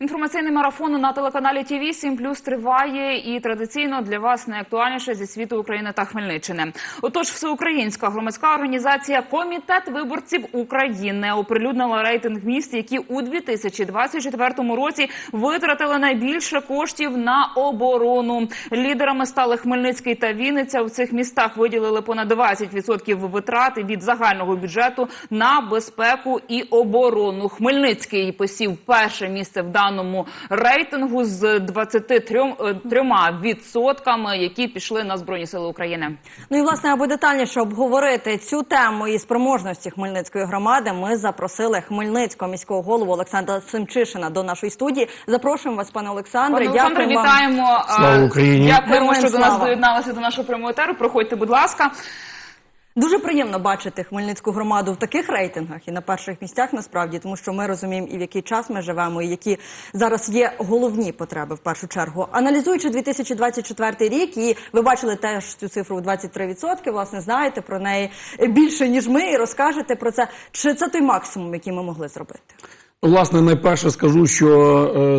Інформаційний марафон на телеканалі ТВ 7 плюс триває і традиційно для вас найактуальніше зі світу України та Хмельниччини. Отож, всеукраїнська громадська організація Комітет виборців України оприлюднила рейтинг міст, які у 2024 році витратили найбільше коштів на оборону. Лідерами стали Хмельницький та Вінниця. У цих містах виділили понад 20% витрат від загального бюджету на безпеку і оборону. Хмельницький посів перше місце в даному рейтингу з 23 відсотками, які пішли на збройні сили України. Ну і власне, аби детальніше обговорити цю тему і спроможності Хмельницької громади, ми запросили Хмельницького міського голову Олександра Семчишина до нашої студії. Запрошуємо вас, пане Олександре. Пане Олександре, вам. вітаємо. Слава Україні. Дякуємо, що до нас доєдналися до нашого прямого етеру. Проходьте, будь ласка. Дуже приємно бачити Хмельницьку громаду в таких рейтингах і на перших місцях насправді, тому що ми розуміємо і в який час ми живемо, і які зараз є головні потреби в першу чергу. Аналізуючи 2024 рік, і ви бачили теж цю цифру в 23%, власне, знаєте про неї більше ніж ми, і розкажете про це. Чи це той максимум, який ми могли зробити? Ну, Власне, найперше скажу, що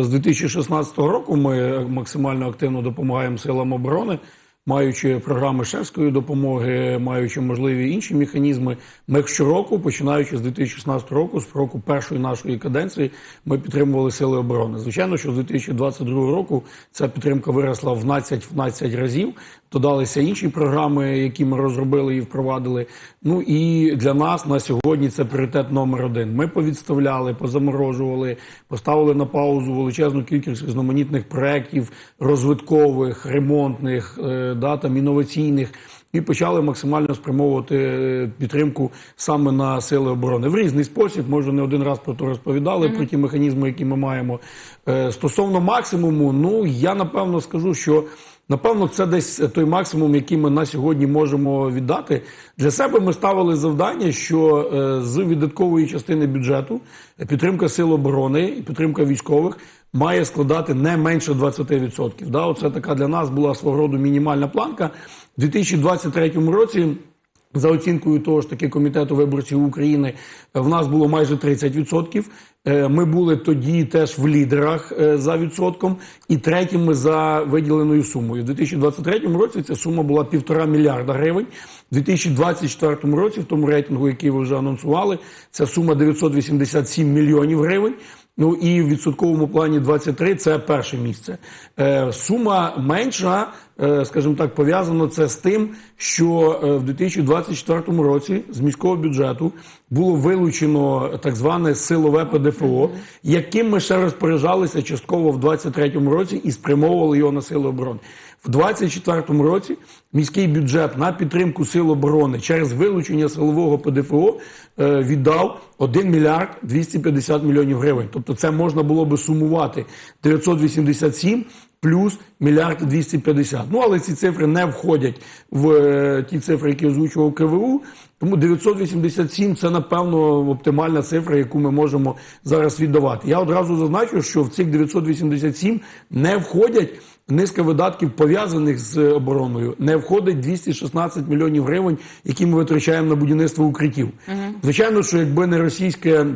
е, з 2016 року ми максимально активно допомагаємо силам оборони, маючи програми шефської допомоги, маючи можливі інші механізми. Ми щороку, починаючи з 2016 року, з року першої нашої каденції, ми підтримували сили оборони. Звичайно, що з 2022 року ця підтримка виросла в 12-12 разів. Додалися інші програми, які ми розробили і впровадили. Ну і для нас на сьогодні це пріоритет номер один. Ми повідставляли, позаморожували, поставили на паузу величезну кількість різноманітних проєктів розвиткових, ремонтних, е, да, там, інноваційних. І почали максимально спрямовувати е, підтримку саме на сили оборони в різний спосіб. Ми вже не один раз про це розповідали про ті механізми, які ми маємо. Е, Стосовно максимуму, ну я напевно скажу, що напевно це десь той максимум, який ми на сьогодні можемо віддати. Для себе ми ставили завдання, що е, з віддаткової частини бюджету е, підтримка сил оборони і підтримка військових має складати не менше 20%. Да, оце така для нас була свого роду мінімальна планка. У 2023 році. За оцінкою того ж таки комітету виборців України, в нас було майже 30%. Е, Ми були тоді теж в лідерах е, за відсотком і третіми за виділеною сумою. У 2023 році ця сума була півтора мільярда гривень. У 2024 році, в тому рейтингу, який ви вже анонсували, ця сума 987 мільйонів гривень. Ну і в відсотковому плані 23 – це перше місце. Е, сума менша, е, скажімо так, пов'язано це з тим, що е, в 2024 році з міського бюджету було вилучено так зване силове ПДФО, яким ми ще розпоряджалися частково в 2023 році і спрямовували його на сили оборони. В 2024 році міський бюджет на підтримку сил оборони через вилучення силового ПДФО е, віддав 1 мільярд 250 мільйонів гривень. Тобто це можна було би сумувати 987 плюс мільярд 250. Ну, але ці цифри не входять в е, ті цифри, які озвучував КВУ. Тому 987 – це, напевно, оптимальна цифра, яку ми можемо зараз віддавати. Я одразу зазначу, що в цих 987 не входять низка видатків, пов'язаних з обороною. Не входить 216 мільйонів гривень, які ми витрачаємо на будівництво укриттів. Звичайно, що якби не російське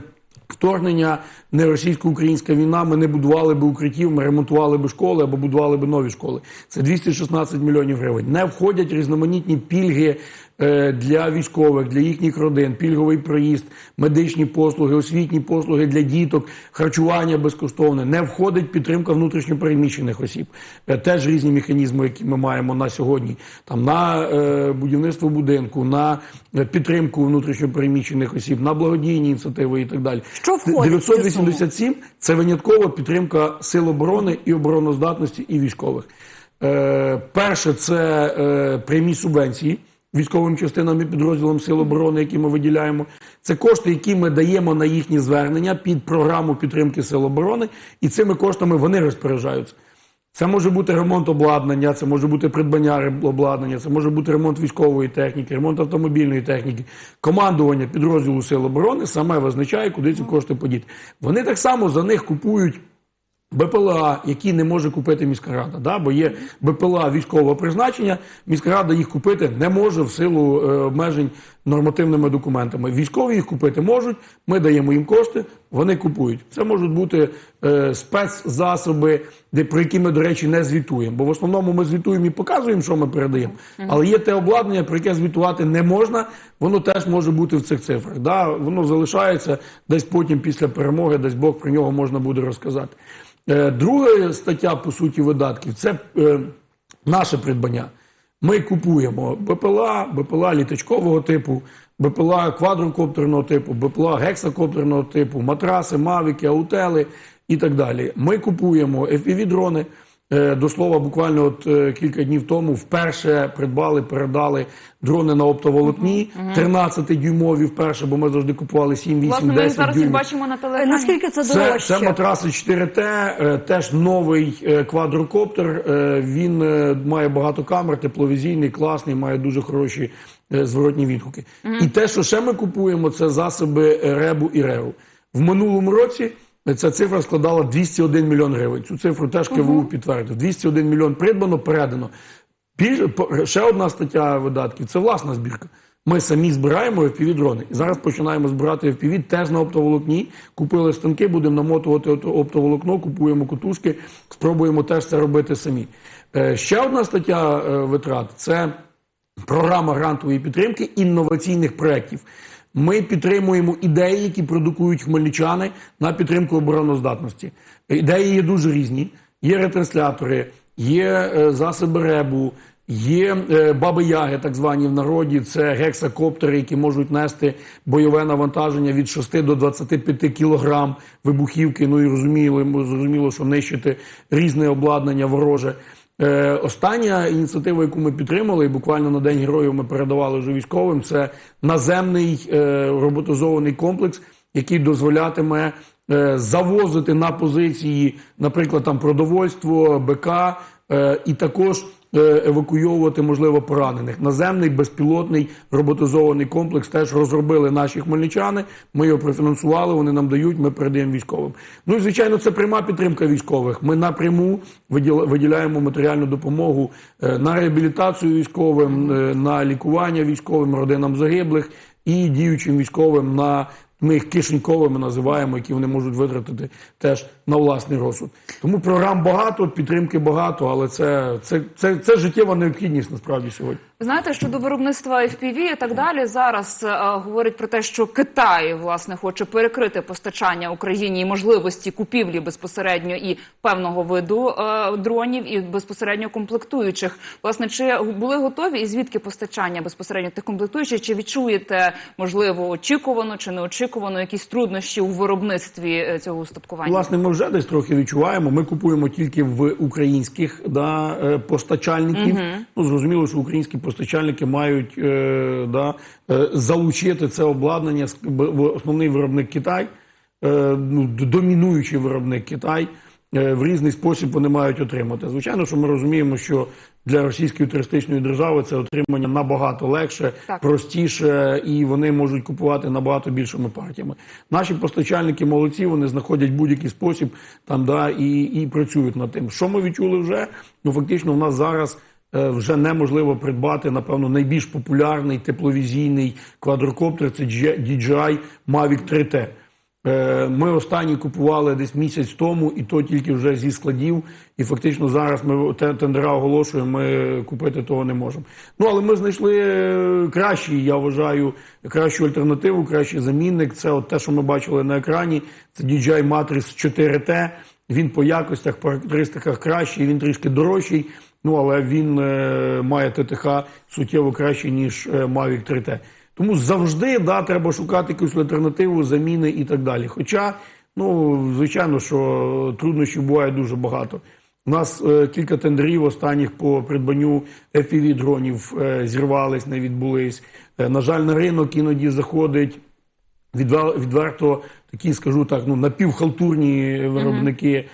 вторгнення, не російсько-українська війна, ми не будували би укриттів, ми ремонтували би школи або будували би нові школи. Це 216 мільйонів гривень. Не входять різноманітні пільги для військових, для їхніх родин, пільговий проїзд, медичні послуги, освітні послуги для діток, харчування безкоштовне. Не входить підтримка внутрішньопереміщених осіб. Е, Теж різні механізми, які ми маємо на сьогодні. Там на е, будівництво будинку, на е, підтримку внутрішньопереміщених осіб, на благодійні ініціативи і так далі. Що входить в цю 987 – це виняткова підтримка сил оборони і обороноздатності і військових. Е, перше, це е, прямі субвенції військовим частинам і підрозділам сил оборони, які ми виділяємо. Це кошти, які ми даємо на їхні звернення під програму підтримки сил оборони, і цими коштами вони розпоряджаються. Це може бути ремонт обладнання, це може бути придбання обладнання, це може бути ремонт військової техніки, ремонт автомобільної техніки. Командування підрозділу сил оборони саме визначає, куди ці кошти подіти. Вони так само за них купують БПЛА, які не може купити міська рада, да? бо є БПЛА військового призначення, міська рада їх купити не може в силу е, обмежень нормативними документами. Військові їх купити можуть, ми даємо їм кошти, Вони купують. Це можуть бути е, спецзасоби, де про які ми, до речі, не звітуємо. Бо в основному ми звітуємо і показуємо, що ми передаємо. Але є те обладнання, про яке звітувати не можна. Воно теж може бути в цих цифрах. Да, воно залишається десь потім після перемоги, десь Бог про нього можна буде розказати. Е, друга стаття, по суті, видатків це е, наше придбання. Ми купуємо БПЛА, БПЛА літачкового типу, БПЛА квадрокоптерного типу, БПЛА гексакоптерного типу, матраси, мавіки, аутели і так далі. Ми купуємо FPV-дрони. Е, До слова, буквально от е, кілька днів тому вперше придбали, передали дрони на оптоволокні, 13-дюймові вперше, бо ми завжди купували 7, 8, Власне, ми зараз їх дюймів. бачимо на телеекрані. Наскільки це Це, дорожче? це матраси 4Т, е, теж новий е, квадрокоптер. Е, Він е, має багато камер, тепловізійний, класний, має дуже хороші е, зворотні відгуки. І те, що ще ми купуємо, це засоби Ребу і Реву. В минулому році ця цифра складала 201 мільйон гривень. Цю цифру теж КВУ підтвердив. 201 мільйон придбано, передано. Більше, по- ще одна стаття видатків це власна збірка. Ми самі збираємо FPV-дрони. І зараз починаємо збирати FPV теж на оптоволокні. Купили станки, будемо намотувати оптоволокно, купуємо кутушки, спробуємо теж це робити самі. Е, ще одна стаття е, витрат це програма грантової підтримки інноваційних проєктів. Ми підтримуємо ідеї, які продукують хмельничани на підтримку обороноздатності. Ідеї є дуже різні. Є ретранслятори, є е, засоби ребу, є е, баби яги, так звані в народі. Це гексакоптери, які можуть нести бойове навантаження від 6 до 25 кілограм вибухівки. Ну і розуміло, зрозуміло, що нищити різне обладнання вороже. Е, остання ініціатива, яку ми підтримали, і буквально на День героїв ми передавали вже військовим, це наземний е, роботизований комплекс, який дозволятиме е, завозити на позиції, наприклад, там продовольство, БК, е, і також евакуйовувати, можливо, поранених. Наземний безпілотний роботизований комплекс теж розробили наші хмельничани. Ми його профінансували, вони нам дають, ми передаємо військовим. Ну і звичайно, це пряма підтримка військових. Ми напряму виділ- виділяємо матеріальну допомогу е, на реабілітацію військовим, е, на лікування військовим, родинам загиблих і діючим військовим на. Ми їх кишеньковими називаємо, які вони можуть витратити теж на власний розсуд. Тому програм багато, підтримки багато, але це, це, це, це життєва необхідність насправді сьогодні. Знаєте, щодо виробництва FPV і так далі, зараз е, говорять про те, що Китай власне хоче перекрити постачання Україні і можливості купівлі безпосередньо і певного виду е, дронів, і безпосередньо комплектуючих. Власне, чи були готові і звідки постачання безпосередньо тих комплектуючих? Чи відчуєте можливо очікувано чи неочікувано якісь труднощі у виробництві е, цього устаткування? Власне, ми вже десь трохи відчуваємо. Ми купуємо тільки в українських да, е, постачальників. Ну, зрозуміло, що українські постачальники мають е, да, залучити це обладнання. В- Основний виробник Китай, ну, домінуючий виробник Китай. В різний спосіб вони мають отримати. Звичайно, що ми розуміємо, що для російської туристичної держави це отримання набагато легше, Так. простіше, і вони можуть купувати набагато більшими партіями. Наші постачальники молодці, вони знаходять будь-який спосіб там да і, і працюють над тим. Що ми відчули вже? Ну фактично, в нас зараз. е, Вже неможливо придбати, напевно, найбільш популярний тепловізійний квадрокоптер це DJI Mavic 3T. Е, Ми останні купували десь місяць тому, і то тільки вже зі складів. І фактично зараз ми те- тендера оголошуємо, ми купити того не можемо. Ну але ми знайшли е, кращий, я вважаю, кращу альтернативу, кращий замінник. Це от те, що ми бачили на екрані. Це DJI Matrix 4T. Він по якостях, по характеристиках кращий, він трішки дорожчий. Ну але він е, має ТТХ суттєво краще, ніж Mavic 3T. Тому завжди да, треба шукати якусь альтернативу, заміни і так далі. Хоча, ну, звичайно, що труднощів буває дуже багато. У нас е, кілька тендерів останніх по придбанню FPV-дронів е, зірвались, не відбулись. Е, на жаль, на ринок іноді заходить відвер- відверто такі, скажу так, ну напівхалтурні виробники. Е,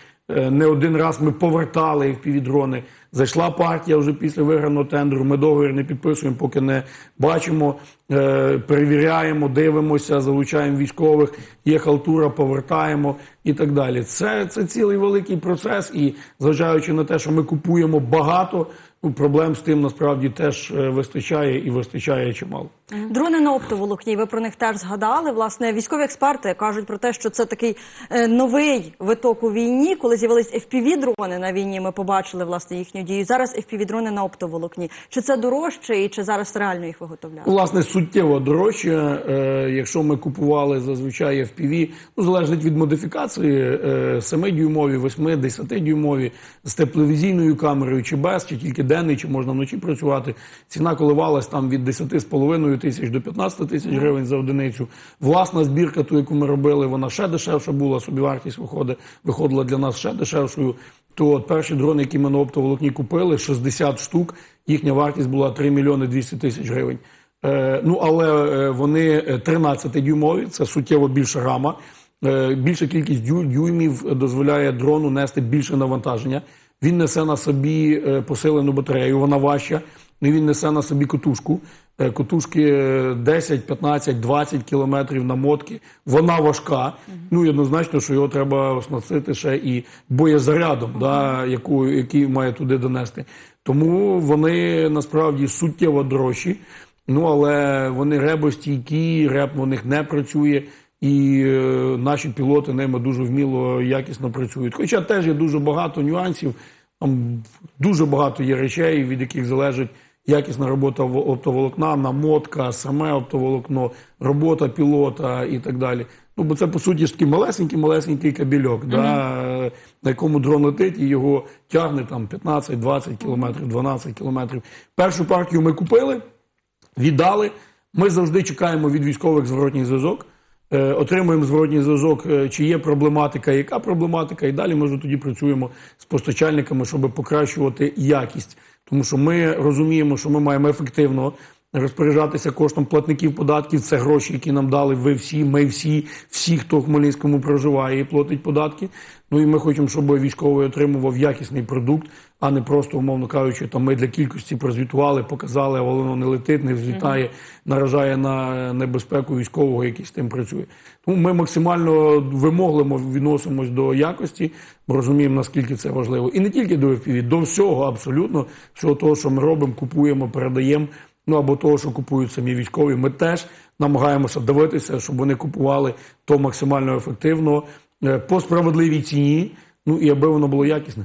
Не один раз ми повертали FPV-дрони. Зайшла партія вже після виграного тендеру. Ми договір не підписуємо, поки не бачимо, е, перевіряємо, дивимося, залучаємо військових. Є халтура, повертаємо і так далі. Це, це цілий великий процес. І зважаючи на те, що ми купуємо багато, проблем з тим насправді теж е, вистачає і вистачає чимало. Дрони на оптоволокні, ви про них теж згадали. Власне, військові експерти кажуть про те, що це такий е, новий виток у війні. Коли з'явились FPV-дрони на війні, ми побачили власне їхню дію. Зараз FPV-дрони на оптоволокні. Чи це дорожче і чи зараз реально їх виготовляють? Власне, суттєво дорожче. Е, якщо ми купували зазвичай FPV, ну залежить від модифікації е, 7-дюймові, 8, 10-дюймові з тепловізійною камерою чи без, чи тільки денний, чи можна вночі працювати. Ціна коливалась там від 10,5 тисяч до 15 тисяч гривень за одиницю. Власна збірка, ту, яку ми робили, вона ще дешевша була. Собівартість виходить, виходила для нас ще дешевшою. То от перші дрони, які ми на оптоволокні купили, 60 штук, їхня вартість була 3 мільйони 200 тисяч гривень. Е, ну, але е, вони 13-дюймові, це суттєво більша рама. Е, більша кількість дю- дюймів дозволяє дрону нести більше навантаження. Він несе на собі е, посилену батарею, вона важча. І він несе на собі котушку. Котушки е, 10, 15, 20 кілометрів намотки. Вона важка. Ну і однозначно, що його треба оснастити ще і боєзарядом, да, яку, який має туди донести. Тому вони насправді суттєво дорожчі. Ну але вони ребостійкі, реп у них не працює, і е, наші пілоти ними дуже вміло, якісно працюють. Хоча теж є дуже багато нюансів, там дуже багато є речей, від яких залежить якісна робота оптоволокна, намотка, саме оптоволокно, робота пілота і так далі. Ну, бо це по суті ж такий малесенький, малесенький кабельок, да, на якому дрон летить і його тягне там 15-20 кілометрів, 12 кілометрів. Першу партію ми купили віддали. Ми завжди чекаємо від військових зворотній зв'язок. Е, отримуємо зворотній зв'язок, е, чи є проблематика, яка проблематика, і далі ми вже тоді працюємо з постачальниками, щоб покращувати якість. Тому що ми розуміємо, що ми маємо ефективно розпоряджатися коштом платників податків. Це гроші, які нам дали ви всі, ми всі, всі, хто в Хмельницькому проживає і платить податки. Ну і ми хочемо, щоб військовий отримував якісний продукт, а не просто, умовно кажучи, там ми для кількості прозвітували, показали, а воно не летить, не взлітає, наражає на небезпеку військового, який з тим працює. Тому ми максимально вимогливо відносимось до якості, бо розуміємо, наскільки це важливо. І не тільки до FPV, до всього абсолютно, всього того, що ми робимо, купуємо, передаємо. Ну або того, що купують самі військові, ми теж намагаємося дивитися, щоб вони купували то максимально ефективно, е, по справедливій ціні, ну і аби воно було якісне.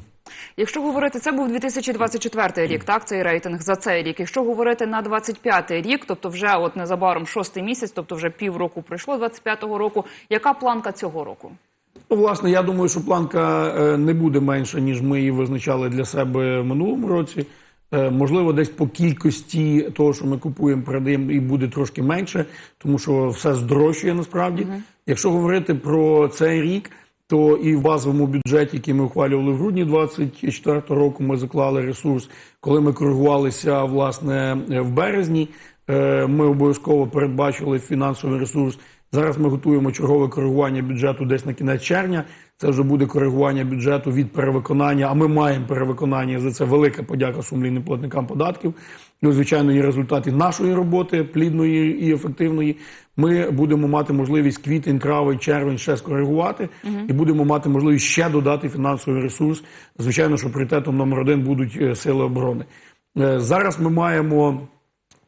Якщо говорити, це був 2024 рік, так цей рейтинг за цей рік. Якщо говорити на 25 рік, тобто вже от незабаром шостий місяць, тобто вже півроку пройшло 25-го року. Яка планка цього року? Ну, власне, я думаю, що планка е, не буде менша, ніж ми її визначали для себе в минулому році. Е, Можливо, десь по кількості того, що ми купуємо, передаємо, і буде трошки менше, тому що все здорожчує насправді. Якщо говорити про цей рік, то і в базовому бюджеті, який ми ухвалювали в грудні 24 року, ми заклали ресурс. Коли ми коригувалися власне в березні, е, ми обов'язково передбачили фінансовий ресурс. Зараз ми готуємо чергове коригування бюджету десь на кінець червня. Це вже буде коригування бюджету від перевиконання. А ми маємо перевиконання за це велика подяка сумлінним платникам податків. Ну, звичайно, є результати нашої роботи плідної і ефективної. Ми будемо мати можливість квітень, травень, червень ще скоригувати, і будемо мати можливість ще додати фінансовий ресурс. Звичайно, що пріоритетом номер один будуть е, сили оборони. Е, Зараз ми маємо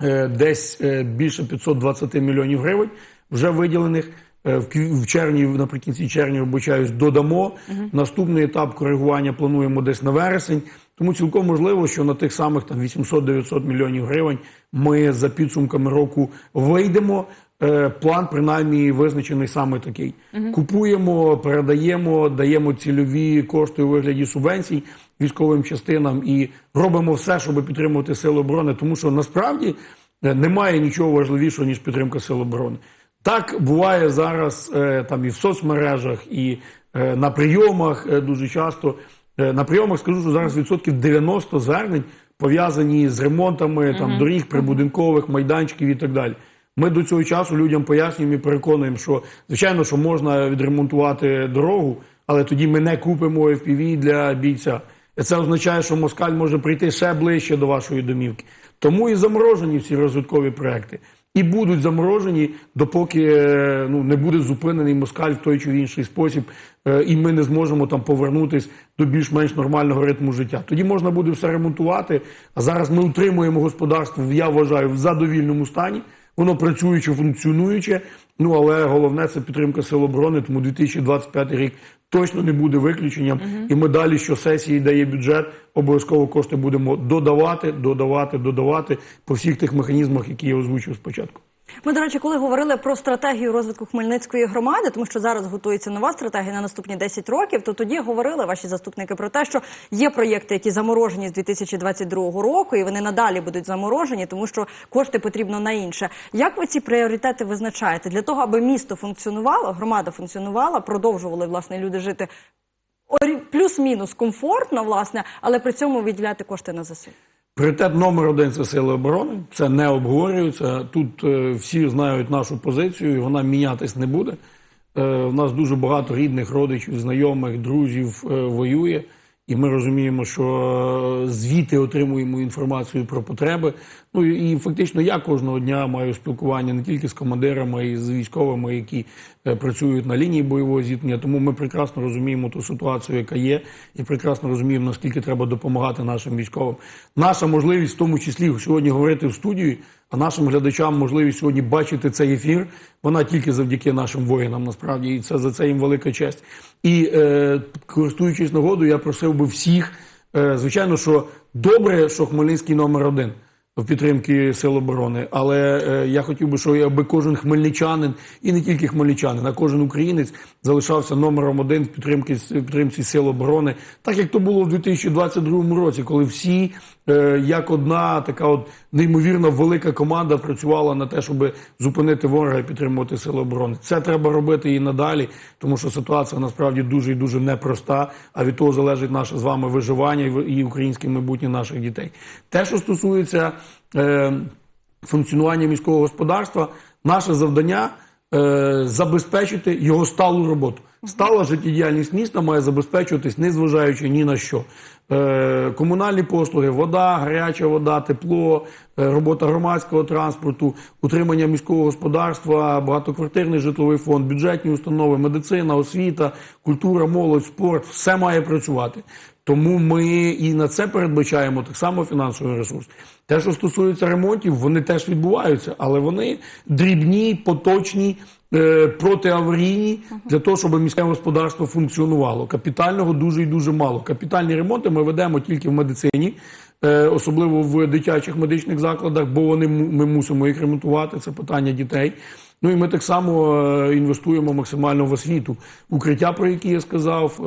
е, десь більше 520 мільйонів гривень вже виділених. Е, В червні, наприкінці червня, вибачаюсь, додамо. Наступний етап коригування плануємо десь на вересень. Тому цілком можливо, що на тих самих там 800-900 мільйонів гривень ми за підсумками року вийдемо. Е, План принаймні визначений саме такий: купуємо, передаємо, даємо цільові кошти у вигляді субвенцій військовим частинам і робимо все, щоб підтримувати сили оборони, тому що насправді е, немає нічого важливішого ніж підтримка сил оборони. Так буває зараз е, там і в соцмережах, і е, на прийомах е, дуже часто. На прийомах скажу, що зараз відсотків 90 звернень пов'язані з ремонтами там доріг, прибудинкових майданчиків і так далі. Ми до цього часу людям пояснюємо і переконуємо, що звичайно, що можна відремонтувати дорогу, але тоді ми не купимо FPV для бійця. Це означає, що москаль може прийти ще ближче до вашої домівки. Тому і заморожені всі розвиткові проекти. І будуть заморожені, допоки е, ну не буде зупинений москаль в той чи інший спосіб, е, і ми не зможемо там повернутись до більш-менш нормального ритму життя. Тоді можна буде все ремонтувати. А зараз ми утримуємо господарство. Я вважаю в задовільному стані. Воно працююче, функціонуюче. Ну але головне це підтримка сил оборони. Тому 2025 рік точно не буде виключенням. І ми далі, що сесії дає бюджет, обов'язково кошти будемо додавати, додавати, додавати по всіх тих механізмах, які я озвучив спочатку. Ми, до речі, коли говорили про стратегію розвитку Хмельницької громади, тому що зараз готується нова стратегія на наступні 10 років, то тоді говорили ваші заступники про те, що є проєкти, які заморожені з 2022 року, і вони надалі будуть заморожені, тому що кошти потрібно на інше. Як ви ці пріоритети визначаєте для того, аби місто функціонувало, громада функціонувала, продовжували власне люди жити плюс-мінус комфортно, власне, але при цьому виділяти кошти на ЗСУ? Пріоритет номер один це сили оборони. Це не обговорюється. Тут е, всі знають нашу позицію, і вона мінятись не буде. Е, у нас дуже багато рідних, родичів, знайомих, друзів е, воює, і ми розуміємо, що е, звідти отримуємо інформацію про потреби. Ну і, фактично я кожного дня маю спілкування не тільки з командирами, а й з військовими, які е, працюють на лінії бойового зіткнення. Тому ми прекрасно розуміємо ту ситуацію, яка є, і прекрасно розуміємо, наскільки треба допомагати нашим військовим. Наша можливість, в тому числі сьогодні говорити в студії, а нашим глядачам можливість сьогодні бачити цей ефір. Вона тільки завдяки нашим воїнам, насправді, і це за це їм велика честь. І е, користуючись нагодою, я просив би всіх, е, звичайно, що добре, що Хмельницький номер один в підтримки сил оборони. Але е, я хотів би, щоб аби кожен хмельничанин і не тільки хмельничанин, а кожен українець залишався номером один в підтримки підтримці сил оборони, так як то було в 2022 році, коли всі е, як одна така от неймовірно велика команда працювала на те, щоб зупинити ворога і підтримувати сили оборони. Це треба робити і надалі, тому що ситуація насправді дуже і дуже непроста. А від того залежить наше з вами виживання і українське майбутнє наших дітей. Те, що стосується функціонування міського господарства, наше завдання е, забезпечити його сталу роботу. Стала життєдіяльність міста має забезпечуватись, незважаючи ні на що. Е, комунальні послуги, вода, гаряча вода, тепло, е, робота громадського транспорту, утримання міського господарства, багатоквартирний житловий фонд, бюджетні установи, медицина, освіта, культура, молодь, спорт все має працювати. Тому ми і на це передбачаємо так само фінансовий ресурс. Те, що стосується ремонтів, вони теж відбуваються, але вони дрібні, поточні, е, протиаварійні для того, щоб міське господарство функціонувало. Капітального дуже і дуже мало. Капітальні ремонти ми ведемо тільки в медицині, е, особливо в дитячих медичних закладах, бо вони ми мусимо їх ремонтувати. Це питання дітей. Ну і ми так само е, інвестуємо максимально в освіту. Укриття, про які я сказав.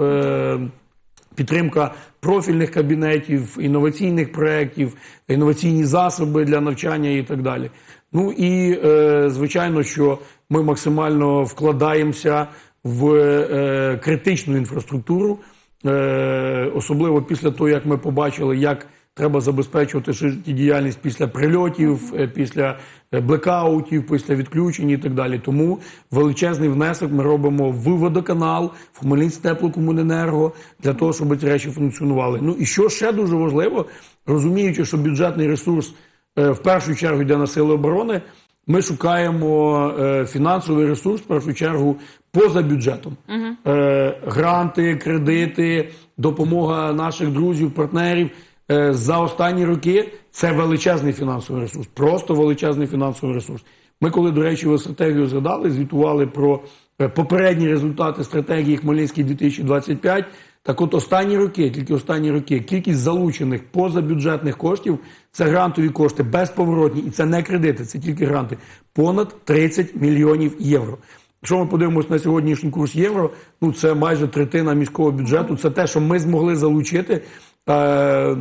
Підтримка профільних кабінетів, інноваційних проєктів, інноваційні засоби для навчання і так далі. Ну і е, звичайно, що ми максимально вкладаємося в е, критичну інфраструктуру, е, особливо після того, як ми побачили, як треба забезпечувати життєдіяльність після прильотів, е, після е, блекаутів, після відключень і так далі. Тому величезний внесок ми робимо в водоканал, в Хмельницьке теплокомуненерго для того, щоб ці речі функціонували. Ну і що ще дуже важливо, розуміючи, що бюджетний ресурс е, в першу чергу йде на сили оборони. Ми шукаємо е, фінансовий ресурс в першу чергу поза бюджетом. Е, гранти, кредити, допомога наших друзів, партнерів. Е, за останні роки це величезний фінансовий ресурс, просто величезний фінансовий ресурс. Ми, коли, до речі, стратегію згадали, звітували про е, попередні результати стратегії Хмельницький 2025. Так от останні роки, тільки останні роки, кількість залучених позабюджетних коштів це грантові кошти безповоротні, і це не кредити, це тільки гранти. Понад 30 мільйонів євро. Якщо ми подивимося на сьогоднішній курс євро, ну це майже третина міського бюджету. Це те, що ми змогли залучити. Е-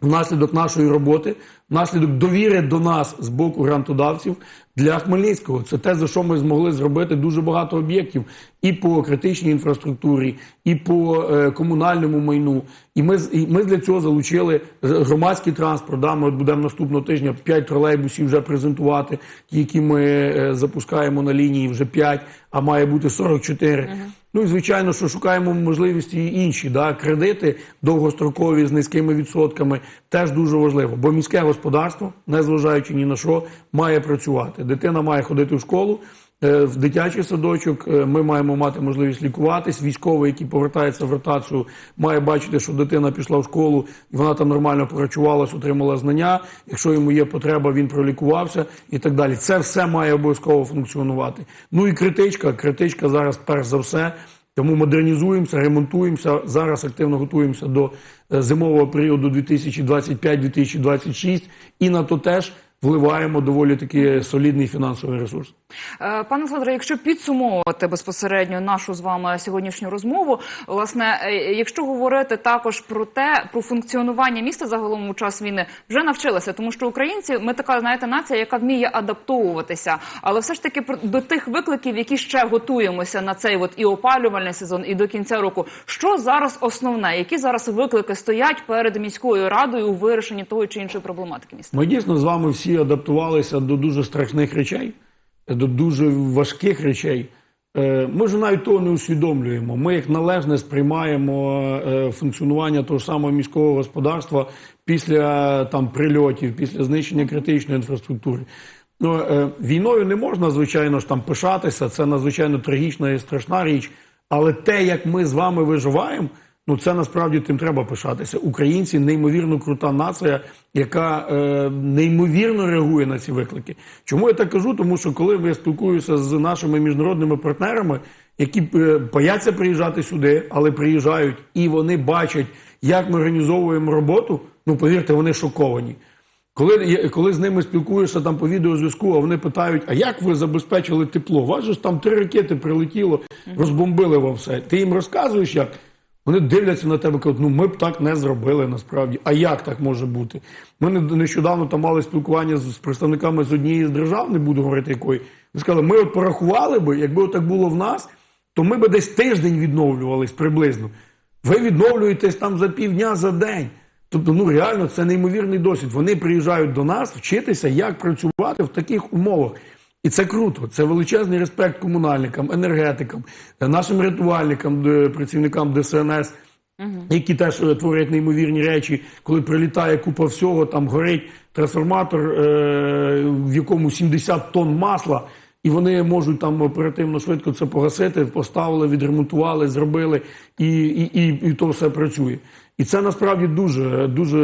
внаслідок нашої роботи, внаслідок довіри до нас з боку грантодавців для Хмельницького. Це те, за що ми змогли зробити дуже багато об'єктів і по критичній інфраструктурі, і по е, комунальному майну. І ми, і ми для цього залучили громадський транспорт. Да, ми от будемо наступного тижня 5 тролейбусів вже презентувати, які ми е, запускаємо на лінії, вже 5, а має бути 44. Ну і звичайно, що шукаємо можливості і інші да, кредити довгострокові з низькими відсотками. Теж дуже важливо, бо міське господарство, незважаючи ні на що, має працювати. Дитина має ходити в школу. Е, В дитячий садочок е, ми маємо мати можливість лікуватись. Військовий, який повертається в ротацію, має бачити, що дитина пішла в школу, вона там нормально працювалась, отримала знання. Якщо йому є потреба, він пролікувався і так далі. Це все має обов'язково функціонувати. Ну і критичка. Критичка зараз перш за все. Тому модернізуємося, ремонтуємося. Зараз активно готуємося до е, зимового періоду 2025-2026 і на то теж вливаємо доволі таки солідний фінансовий ресурс. Е, Пане Олександре, якщо підсумовувати безпосередньо нашу з вами сьогоднішню розмову, власне, е, якщо говорити також про те, про функціонування міста загалом у час війни, вже навчилися, тому що українці, ми така знаєте нація, яка вміє адаптовуватися, але все ж таки до тих викликів, які ще готуємося на цей от і опалювальний сезон, і до кінця року. Що зараз основне? Які зараз виклики стоять перед міською радою у вирішенні того чи іншої проблематики міста? Ми дійсно з вами всі адаптувалися до дуже страшних речей, до дуже важких речей. Е, Ми вже навіть того не усвідомлюємо. Ми як належне сприймаємо е, функціонування того ж самого міського господарства після там прильотів, після знищення критичної інфраструктури. Ну, е, війною не можна, звичайно ж, там пишатися. Це надзвичайно трагічна і страшна річ. Але те, як ми з вами виживаємо, ну це насправді тим треба пишатися. Українці неймовірно крута нація, яка е, неймовірно реагує на ці виклики. Чому я так кажу? Тому що коли я спілкуюся з нашими міжнародними партнерами, які е, бояться приїжджати сюди, але приїжджають, і вони бачать, як ми організовуємо роботу. Ну повірте, вони шоковані. Коли, коли з ними спілкуєшся там по відеозв'язку, а вони питають, а як ви забезпечили тепло? Ж там три ракети прилетіло, розбомбили вам все. Ти їм розказуєш, як? Вони дивляться на тебе, кажуть, ну ми б так не зробили насправді. А як так може бути? Ми не- нещодавно там мали спілкування з, представниками з однієї з держав, не буду говорити якої. Вони сказали, ми от порахували би, якби так було в нас, то ми би десь тиждень відновлювались приблизно. Ви відновлюєтесь там за півдня, за день. Тобто, ну реально це неймовірний досвід. Вони приїжджають до нас вчитися, як працювати в таких умовах. І це круто. Це величезний респект комунальникам, енергетикам, нашим рятувальникам, працівникам ДСНС, які теж е, творять неймовірні речі, коли прилітає купа всього, там горить трансформатор, е, в якому 70 тонн масла. І вони можуть там оперативно швидко це погасити, поставили, відремонтували, зробили, і, і, і, і то все працює. І це насправді дуже дуже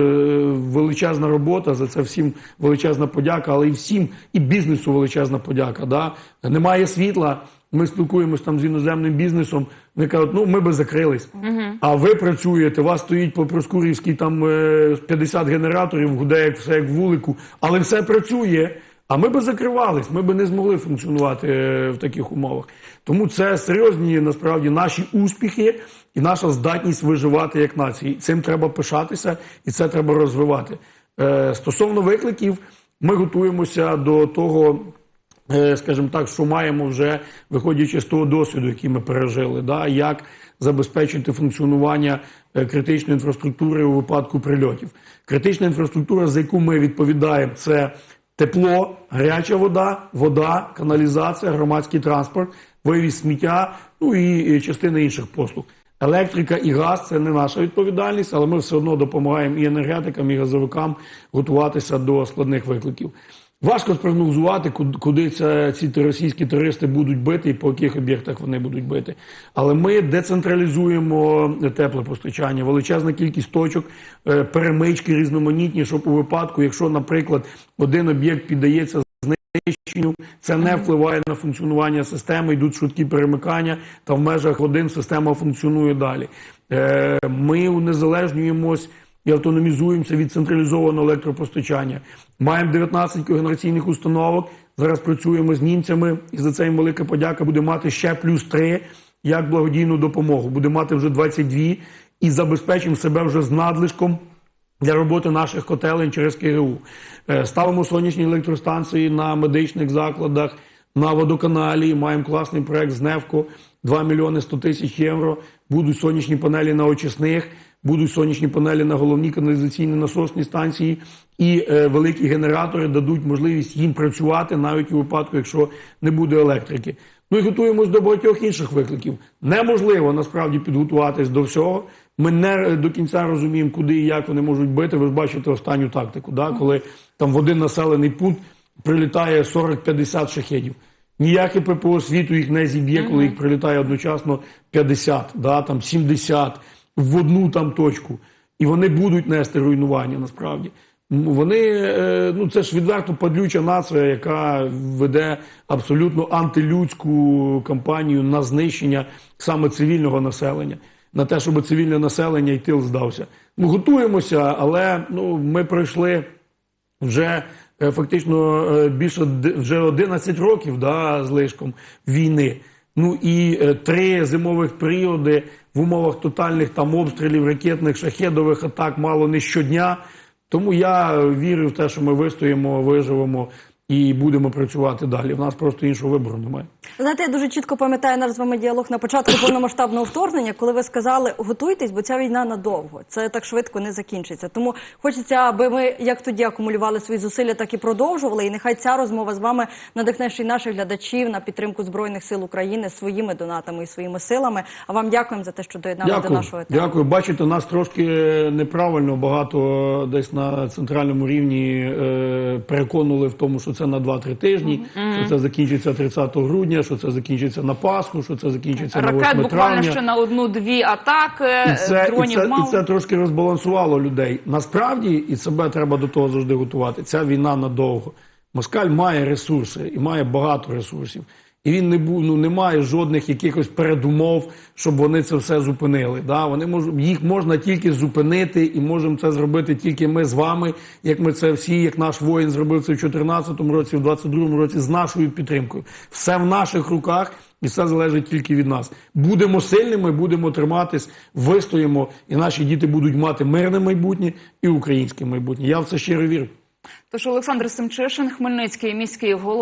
величезна робота. За це всім величезна подяка, але і всім, і бізнесу величезна подяка. Да? Немає світла. Ми спілкуємось там з іноземним бізнесом. Вони кажуть, ну ми би закрились. А ви працюєте, у вас стоїть по Проскурівській там е, 50 генераторів, гуде як все як вулику, але все працює. А ми би закривались, ми би не змогли функціонувати е, в таких умовах. Тому це серйозні насправді наші успіхи і наша здатність виживати як нації. Цим треба пишатися і це треба розвивати. Е, Стосовно викликів, ми готуємося до того. е, Скажімо так, що маємо вже виходячи з того досвіду, який ми пережили, да, як забезпечити функціонування критичної інфраструктури у випадку прильотів. Критична інфраструктура, за яку ми відповідаємо, це тепло, гаряча вода, вода, каналізація, громадський транспорт, вивіз сміття, ну і, частина інших послуг. Електрика і газ це не наша відповідальність, але ми все одно допомагаємо і енергетикам, і газовикам готуватися до складних викликів. Важко спрогнозувати, куд- куди це, ці російські терористи будуть бити і по яких об'єктах вони будуть бити. Але ми децентралізуємо теплопостачання, величезна кількість точок, е, перемички різноманітні, щоб у випадку, якщо, наприклад, один об'єкт піддається знищенню, це не впливає на функціонування системи, йдуть швидкі перемикання, та в межах годин система функціонує далі. Е, Ми унезалежнюємось і автономізуємося від централізованого електропостачання. Маємо 19 когенераційних установок. Зараз працюємо з німцями, і за це їм велика подяка. Буде мати ще плюс 3 як благодійну допомогу. Буде мати вже 22 і забезпечимо себе вже з надлишком для роботи наших котелень через КГУ. Е, Ставимо сонячні електростанції на медичних закладах, на водоканалі. Маємо класний проект з Невко, 2 мільйони 100 тисяч євро. Будуть сонячні панелі на очисних, будуть сонячні панелі на головній каналізаційній насосній станції. І е, великі генератори дадуть можливість їм працювати навіть у випадку, якщо не буде електрики. Ну і готуємось до багатьох інших викликів. Неможливо насправді підготуватись до всього. Ми не до кінця розуміємо, куди і як вони можуть бити. Ви ж бачите останню тактику, да? коли там в один населений пункт прилітає 40-50 шахедів. Ніяке ППО світу їх не зіб'є, коли їх прилітає одночасно 50, да, там 70 в одну там точку. І вони будуть нести руйнування насправді. Вони, е, ну це ж відверто падлюча нація, яка веде абсолютно антилюдську кампанію на знищення саме цивільного населення, на те, щоб цивільне населення і тил здався. Ми готуємося, але ну, ми пройшли вже е, фактично е, більше вже 11 років да, з лишком війни. Ну і три зимових періоди в умовах тотальних там обстрілів, ракетних, шахедових атак мало не щодня. Тому я вірю в те, що ми вистоїмо, виживемо і будемо працювати далі. В нас просто іншого вибору немає. Знаєте, я дуже чітко пам'ятаю наш з вами діалог на початку повномасштабного вторгнення, коли ви сказали готуйтесь, бо ця війна надовго. Це так швидко не закінчиться. Тому хочеться, аби ми як тоді акумулювали свої зусилля, так і продовжували. І нехай ця розмова з вами надихне ще й наших глядачів на підтримку збройних сил України своїми донатами і своїми силами. А вам дякуємо за те, що доєднали до нашого етеру. Дякую. Бачите, нас трошки неправильно багато десь на центральному рівні е, переконували в тому, що це на 2-3 тижні, що це закінчиться 30 грудня, що це закінчиться на Пасху, що це закінчиться на 8 Ракет буквально травня. ще на одну-дві атаки, І це, і, це, мало. і це трошки розбалансувало людей. Насправді, і себе треба до того завжди готувати. Ця війна надовго. Москаль має ресурси і має багато ресурсів. І він не був, ну немає жодних якихось передумов, щоб вони це все зупинили. Да? Вони можуть їх можна тільки зупинити, і можемо це зробити тільки ми з вами, як ми це всі, як наш воїн зробив це в 2014 році, в 2022 році з нашою підтримкою. Все в наших руках. І все залежить тільки від нас. Будемо сильними, будемо триматись, вистоїмо, і наші діти будуть мати мирне майбутнє і українське майбутнє. Я в це щиро вірю. Тож Олександр Семчишин, Хмельницький міський голова.